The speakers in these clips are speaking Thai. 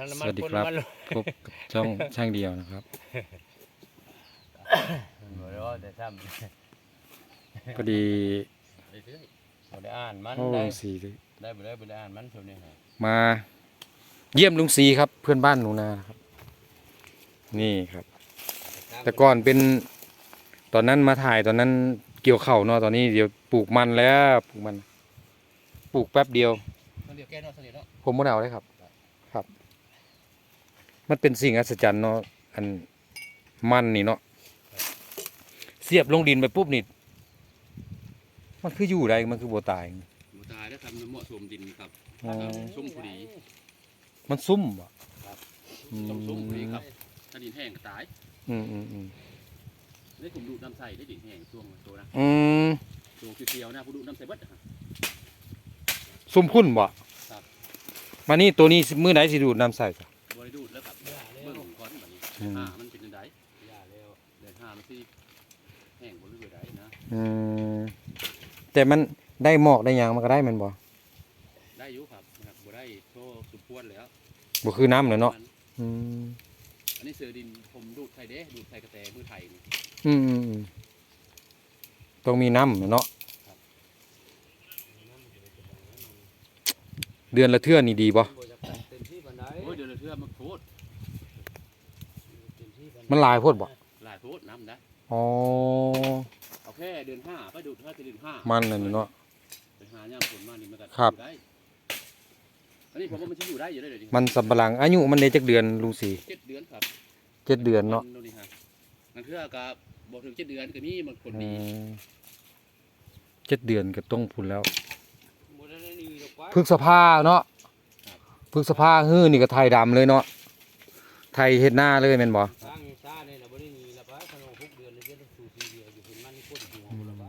ทั้งน้ำสมันวัสดีพ่นครับน้ำมันพบกับช่องช่างเดียวนะครับบ่ได้ว่าแต่ซ้ำพอดีเรื่อยๆบ่ได้อ่านมันโอ้ได้สีเลยได้บ่ได้บ่ได้อ่านมันช่วงนี้ฮะมาเยี่ยมลุงสีครับ เพื่อนบ้านหนูนาครับ นี่ครับ แต่ก่อนเป็นตอนนั้นมาถ่ายตอนนั้นเกี่ยวเข่าวเนาะตอนนี้เดี๋ยวปลูกมันแล้วปลูกมัน ปลูกแป๊บเดียวต้องเรียกแก้เนาะสนิทเนาะผมบ่ได้เอาเลยครับครับ มันเป็นสิ่งอัศจรรย์เนาะอันมันนี่เนาะเสียบลงดินไปปุ๊บนี่มันคืออยู่ได้มันคือบ่ตายหมูตายได้ทำน้ำเหมาะสมดินครับอ๋อซุ่มพอดีมันซุ่มบ่ครับอืมต้องซุ่มพอดีครับถ้าดินแห้งก็ตายอืมอืมอืมได้ผมดูดน้ำใส่ได้ดินแห้งช่วงตัวนะอืมช่วงเขียวๆนะผมดูดน้ำใส่เบิดอะฮะซุ่มพุ่นบ่ครับมานี่ตัวนี้สิมื้อไหนสิดูดน้ำใส่จ้ะบ่ได้ดูดแล้วครับเบิ่งก่อนบัดนี้อืม ห้ามันเป็นจังไดย่าแล้วเดือนห้ามันสิแห้งบ่รู้อยู่ไดนะ อืมแต่มันได้หมอกได้หยังมันก็ได้แมันบ่ได้อยู่ครับนะครับบ่ได้โทษสุดพวนแล้วบ่คือน้ำเลยเนาะอืมอันนี้เสือดินผมดูดไทยเด้ดูดไทยกระแตมือไทยนี่อืมอืมอืมต้องมีน้ำเนาะเดือนละเทื่อนี่ดีบ่ เต็มที่บันได โอ้ยเดือนละเทื่อมันโทษ เต็ มที่บันไดมันหลายโพดบ่หลายโทษน้ำนะอ๋อเอาแค่เดือนห้าไปดูดแค่เดือนห้ามัมันนั่นนี่เนาะไปหาย่ามผลมานี่มันก็ครับอยู่ได้อันนี้ผมว่ามันจะอยู่ได้อยู่ได้เลยดิมันสำปะหลังอายุมันได้จักเดือนลุงสีเจ็ดเดือนครับเจ็ดเดือนเนาะมันี่ฮะนั่นคือกับบอกถึงเจ็ดเดือนก็มีมันคนอืดีมเจ็ดเดือนก็ต้องพุ่นแล้วบ่ได้นี่ดอกไว้พฤษภาเนาะพฤษภาฮื้อนี่ก็ไทยดำเลยเนาะไทยเฮ็ดหน้าเลยแม่นบ่ บ่ได้นี่ละไปขนม6เดือนเลยเดี๋ยวต้องสู่4เดือนอยู่เพิ่นมันนี่คนอยู่ของบ่ละไป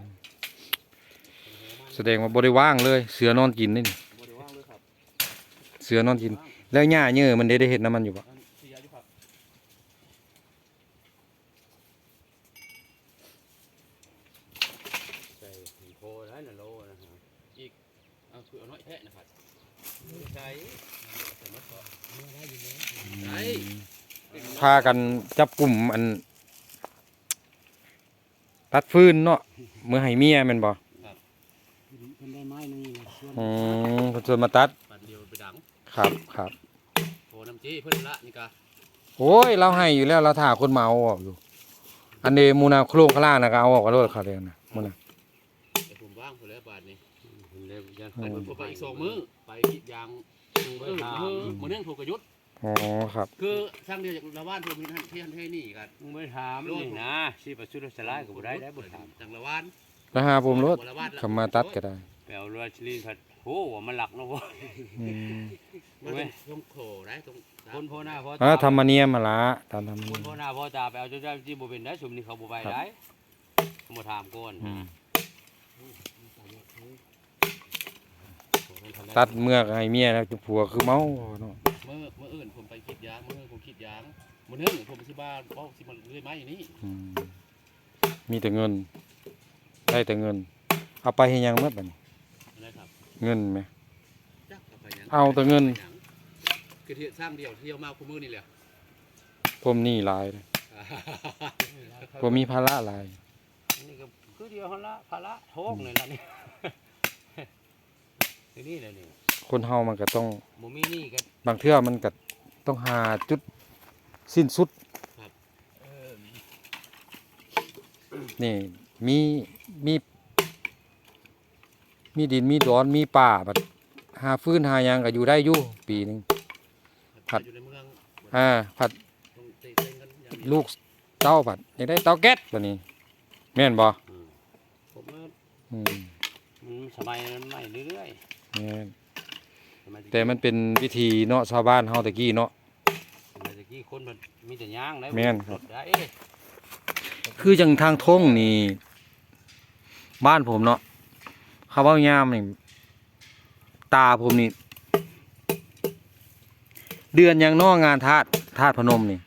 แสดงว่าบ่ได้ว่างเลย เสือนอนกินนี่นี่บ่ได้ว่างเลยครับเสือนอนกิน แล้วหญ้าเยอะมันได้ได้เฮ็ดน้ำมันอยู่บ่อันเสียอยู่ครับใส่โคได้น่ะโลนะฮะอีกเอาคือเอาน้อยแท้นะครับใส่ได้ พากันจับกลุ่มอันตัดฟืนเนาะเมื่อให้เมียแม่นบ่เพิ่นได้ไม้นึงนะเชื่อมอืมเพิ่นชวนมาตัดปันเดียวไปดังครับครับโทน้ำจี้เพิ่นละนี่กะโอ้ย เราให้อยู่แล้วเราถ่าคนมาเอาออกอยู่ อันนี้มูนาโครงข้างล่างนะก็เอาออกกันโลดเขาเลยนะมูนาแต่ผมว่างพอแล้วบาทนี้เพิ่นได้ยันอืแต่มผมไปอีกสองมื้อไปกรีดยางมึงเอไปอถามมือมือเนื่องถูกกระยุทธ์ อ๋อครับ คือช่างเดียวจากละว่านผมมีท่านที่ท่านเทนี่กันมึงไปถามนี่นะสิประสุดสลายก็บ่ได้ได้บ่ถามจากละว่านแล้วหาผมรถละว่านคำมาตัดก็ได้ไปเอาลวดชลีนพัดโหว่ามันหลักเนาะบ่อืมมันเป็นตรงโขได้ตรงคนพ่อหน้าพ่ออ่าตาธรรมเนียมมาละตามธรรมเนีคยนมพ่อหน้าพ่อตาไปเอาเจ้าเจ้าที่บ่เป็นได้สมนี่เขาบ่ไปได้เขาบ่ถามก่อนอืมตัดเมือกให้เมียแล้วจะผัวคือเมาเนาะเมื่อเมื่ออื่นผมไปคิดยางเมื่ออื่นผมคิดยางมื่อเนื่องผมไปที่บ้านเพราะที่มันเรื่อยไม้อย่างนี้อืมมีแต่เงิน ได้แต่เงิน เอาไปให้ยังเมื่อบัดนี้นะครับเงินไหม จักไปยังเอาแต่เงิน คือที่สร้างเดียวเที่ยวมาคู่มือนี่แหละ ผมหนี่หลายเลยผมมีภาระหลาย อันนี้ก็คือเดียวหั่นละภาระโทกนี่ล่ะนี่ ทีนี่แหละนี่ คนเฮามันก็ต้องบ่มีหนี่ก็บางเทื่อมันก็ต้องหาจุดสิ้นสุด เออนี่มีมีมีดินมีดอนมีป่าบัดหาฟื้นหาหยังก็อยู่ได้อยู่ปีหนึงครับอยู่ในเมืองอ่าผัดต้องเตะเต้นกันอย่างนี้ลูกเต้าผัดอยากได้เต้าแก๊สบัดนี้ แม่นบ่ผมว่าอืม มันสมัยมันใหม่เรื่อยแม่นๆสมัย แต่มันเป็นวิธีเนาะชาวบ้านเฮาตะกี้เนาะสมัยตะกี้คนมันมีแต่ย่างได้แม่นครับได้คือจังทางทงนี่บ้านผมเนาะเขาเว้ายามนี่ตาผมนี่เดือนยังนอกงานทาสทาสพนมนี่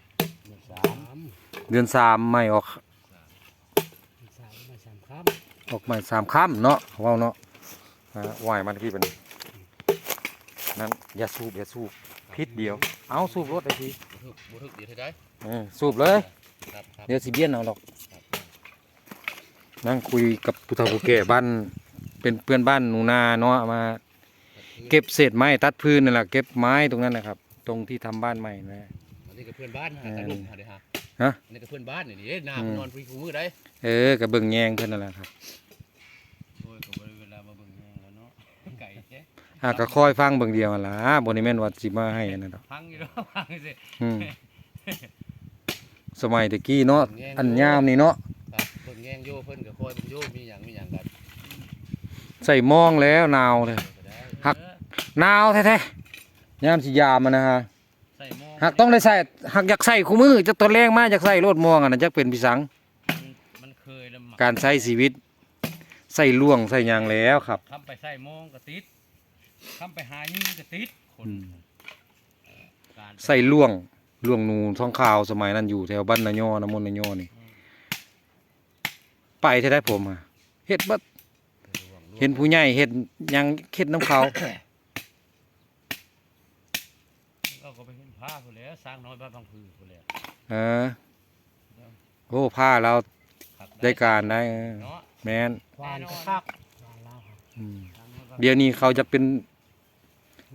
สามเดือนสามไม่ออกสามมาสามครับออกมาสามค่ำเนาะเขาเว้าเนาะอ่าไหวมันที่เป็น นั่นอย่าสูบอย่าสูบคพิษเดียว เอาสูบรถไอ้ทีบ่ทึกบ่ทึกเดี๋ยวเท่าได้เออสูบเลย ครับครับเดี๋ยวสิเบี้ยนเอาหรอกครับนั่งคุยกับผู้เฒ่าผู้แก่บ้านเป็นเพื่อนบ้านหนูนาเนาะมา เก็บเศษไม้ตัดพื้นนั่นแหละเก็บไม้ตรงนั้นนะครับ ตรงที่ทำบ้านใหม่นะ อันนี้ก็เพื่อนบ้านฮะเออตาลุงฮะเด้ฮะฮะ อันนี้ก็เพื่อนบ้านนี่เด้หน้าอืมนอนฟรีคูมือได้เออกระเบิ่งแยงเพิ่นนั่นแหละครับ โอ้ยก็บ่ได้เวลามาเบิ่งแฮงแล้วเนาะไก่ แท้หากก็คอยฟังเบิ่งเดียวหั่นล่ะบ่ได้แม่นว่าสิมาให้อันนั้นดอกพังอยู่เนาะพังสิ อืมสมัยตะกี้เนาะอันยามนี่เนาะครับเพิ่นแง่งโยเพิ่นก็คอยเบิ่งโยมีหยังมีหยังกันใส่หมองแล้วหนาวเลย ก็ได้หักหนาวแท้ๆยามสิยามมันนะฮะ ใส่หม้อหากต้องได้ใส่หากอยากใส่คู่มือจะตอนแรงมาอยากใส่รถมองอันนั้นจักเป็นพิสังมันมันเคยแล้วหมักการใช้ชีวิต ใส่ล่วงใส่หยางแล้วครับคำไปใส่หม้องก็ติด คำไปหายิงก็ติดคนอืมการใส่ล่วงล่วงหนูท้องขาวสมัยนั้นอยู่แถวบ้านนายอน้ำมนต์นายอนี่ ไปเท่าได้ผมอะเฮ็ดบัดเห็นผู้ใหญ่เฮ็ดหยังเฮ็ดน้ำเขาเราก็ไปเห็นผ้าพุ่นแหล้วสร้างน้อยบ้านบางพือพุ่นแหล้วเออโอ้ผ้าเราขับได้การได้เออเนาะแมนควานก็คักอืมเดี๋ยวนี้เขาจะเป็น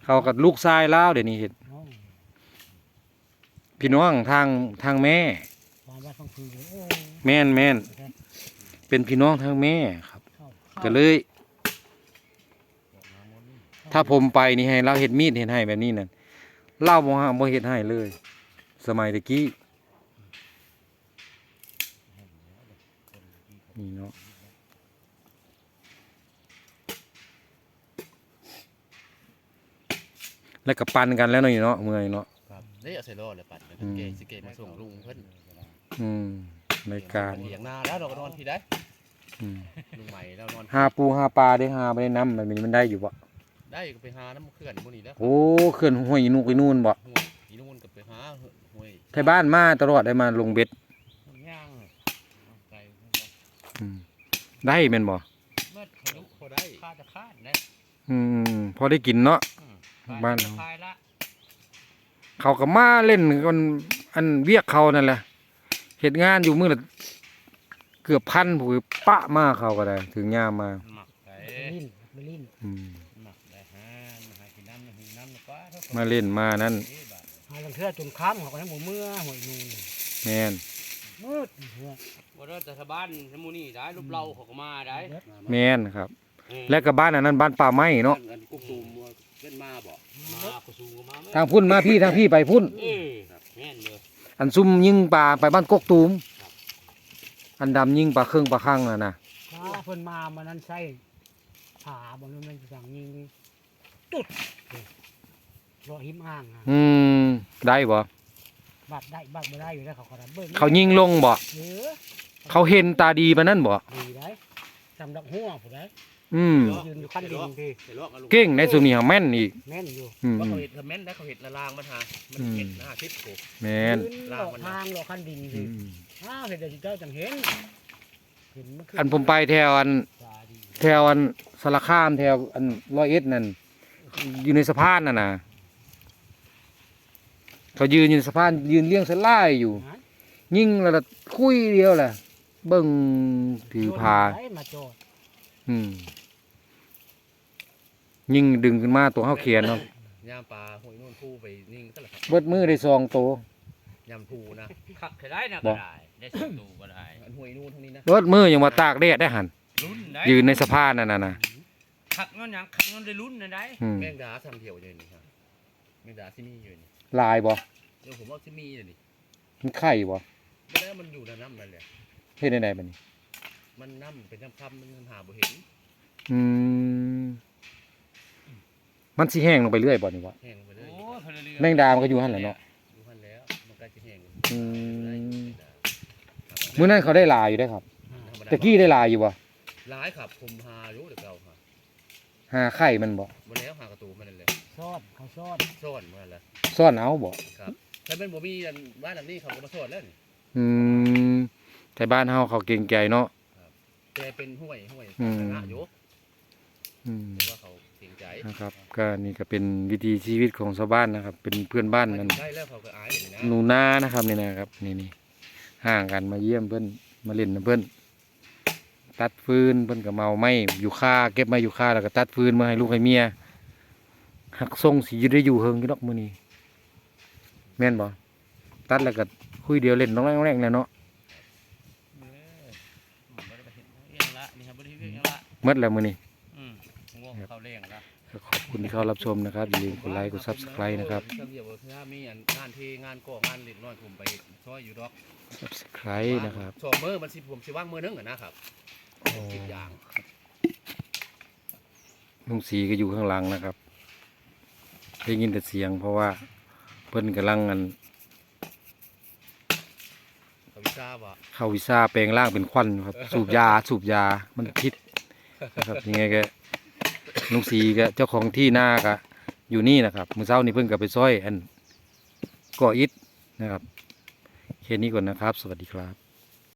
เขากับลูกชายแล้วเดี๋ยวนี้เห็นพี่น้องทางทางแม่วานวัดฟังคือโอ้แม่นแม่นเป็นพี่น้องทางแม่ครับเข้าก็เลย ถ้าผมไปนี่ให้เราเห็ดมีดเห็ดให้แบบนี้นั่นเล่าบ่ฮะบ่เห็ดให้เลย สมัยตะกี้นี่เนาะ แล้วก็ปันกันแล้วเนาะนี่เนาะเมื่อยเนาะ ครับได้เอาใส่ล้อเลยปัดแล้วก็อืม เกสิเกมาส่งลุงเพิ่นอืมในการเลี้ยงนาแล้วเราก็นอนที่ได้อืมลุงใหม่แล้วนอนหาปูหาปลาได้หาไปได้น้ำมันมันมันได้อยู่บ่ได้ก็ไปหาน้ำเขื่อนพวกนี้แล้วโอ้เขื่อนห้วยอีนุกอีนู่นบ่ห้วยอีนู่นก็ไปหาห้วยไทบ้านมาตลอดได้มาลงเบ็ดย่างไก่อืมได้แม่นบ่เมื่อทะลุพอได้คาจะคาดนะอืมพอได้กินเนาะอืม บ้านเราเราคายละเขาก็มาเล่นกันอันเวียกเขานั่นแหละเหตุงานอยู่มือละเกือบพันผู้ปะมาเขาก็ได้ ถึงยามมาหมักไก่ลิ้นไม่ลิ้นอืมหมักได้ฮานหากินน้ำหิวน้ำก็เท่ามาเล่นมานั่นเอ๊ะบาดหาลังเทือจนค้ำเขาก็ทั้งหมดเมื่อหวยนูนแม่นมืดหัวว่าเราแต่ชาวบ้านสมุนี่ได้รูปเราเขาก็มาได้แม่นครับ และก็บ้านอันนั้นบ้านป่าไม้เนาะอันกุ๊กตูมเล่นมาบ่มากุสูงก็มาไหมทางพุ่นมาพี่ทางพี่ไปพุ่นเออแม่นเลยอันซุ่มยิงปลาไปบ้านกกตูมอันดำยิงปลาเครื่องปลาข้างน่ะนะถ้าเพิ่นมามันนั้นใส่ผาบนนั้นมันสั่งยิงตุ๊ดรอหิมอ่างอะอืมได้บ่บัดได้บัดไม่ได้อยู่แล้วเขาก็รับเบิ้งเขายิงลงบ่เออเขาเห็นตาดีปานนั้นบ่ดีได้จำดอกหัวผู้ใด อืมยืนอยู่ขั้นดินพี่เห็นลอกอาลูเก่งในสุนีหาแม่นอีกแม่นอยู่อืมว่าเขาเห็ดคอมเมนต์ได้เขาเห็ดละลางมันหามันอืมเห็ดหน้าทิศโกแม่นยืนหลอกทางหลอกขั้นดินอืพี่มอ้าวเห็นเดี๋ยวเจ้าจังเห็นเห็นมันขึ้อันผมไปแถวอันตาดีแถวอันสารคามแถวอันร้อยเอ็ดนั่นอยู่ในสะพานน่ะนะเขายืนอยู่ในสะพานยืนเลี้ยงสลายอยู่ฮะยิ่งแล้วก็คุยเดียวแหละเบิ่งถือพาโดนไมาโจด อืมยิ่งดึงขึ้นมาตัวเฮาเขียนเนาะยามปลาห้วยนู่นผู้ไปนิ่งก็ละครับเบิดมือได้ซองโตยามผู้นะคักได้นะบ่ก็ได้ได้สตูก็ได้อันห้วยนู่นเท่านี้นะเบิดมือยังมาตากแดดได้หันลุ้นได้ยืนในสะพานนั่นน่ะนะคักนั่นยังคักนั่นได้ลุ้นนะได้อืมแมงดาทำเถี่ยวอยู่นี่ครับแมงดาที่มีอยู่นี่ลายบ่เดี๋ยวผมว่าที่มีอยู่นี่มันไข่บ่ไม่ได้มันอยู่ในน้ำนั่นแหละเฮ็ดได้ไดบัดนี้ มันน้ำเป็นน้ำคำมันหาบ่เห็นอืมมันสิแห้งลงไปเรื่อยบ่นี่วะแห้งไปเลยโอ้ยพลเรือนแมงดามันก็อยู่หั่นแหละเนาะดูพันแล้วมันใกล้จะแห้งอืมธรรมดามื้อนั้นเขาได้ลายอยู่ได้อครับธรรมดาตะกี้ได้ลายอยู่บ่ร้ายครับผมหาอยู่เดี๋ยวเก่าค่ะหาไข่มันบ่มาแล้วหากระตูมันนั่นแหละซอดเขาซอดซ่อนมาแล้วซ่อนเอาบ่ครับถ้าเป็นบ่มีอันบ้านหลังนี้เขาก็มาซ่อนแล้วนี่อืมแต่บ้านเฮาเขาเก่งใจเนาะ แต่เป็นห้วยห้วยอืมสาธารณะอยู่อืมแต่ว่าเขาเสียงใจนะครับก็นี่ก็เป็นวิถีชีวิตของชาวบ้านนะครับ เป็นเพื่อนบ้านกัน ได้แล้วเขาก็อายเลยนะหนูนานะครับนี่นะครับ นี่นี่ห่างกันมาเยี่ยมเพื่อนมาเล่นนะเพื่อนตัดฟืนเพื่อนก็เมาไม้อยู่ค่าเก็บไม้อยู่ค่าแล้วก็ตัดฟืนมาให้ลูกให้เมียหักทรงสีได้อยู่เฮิงกี่ดอกมือนี้แม่นบ่ตัดแล้วก็คุยเดียวเล่นน้องแรงๆแล้วเนาะ เออบ่ได้ไปเฮ็ดเองละนี่ครับบ่ได้ เฮ็ดเองละหมดแล้วมือนี้อืมง่วงเขาเร่งละก็ขอบคุณที่เข้ารับชมนะครับอย่าลืมกดไลค์กดซับสไครต์นะครับเดี๋ยวถ้ามีอันงานที่งานก่องานเล็กน้อยผมไปช่วยอยู่ดอกซับสไครต์นะครับสองมื้อมันสิผมสิว่างมื้อนึงอะนะครับโอ้คิดอย่างลุงสีก็อยู่ข้างหลังนะครับได้ยินแต่เสียงเพราะว่าเพิ่นกำลังอันเขาวิชาบ่เข้าวิซ่าแปลงร่างเป็นควันครับสูบยาสูบยามันพิษ นะครับยังไงก็ลุงสีก็เจ้าของที่นากะอยู่นี่นะครับมือเช้านี้เพิ่งกลับไปซ้อยอันก่ออิฐนะครับแค่นี้ก่อนนะครับ สวัสดีครับ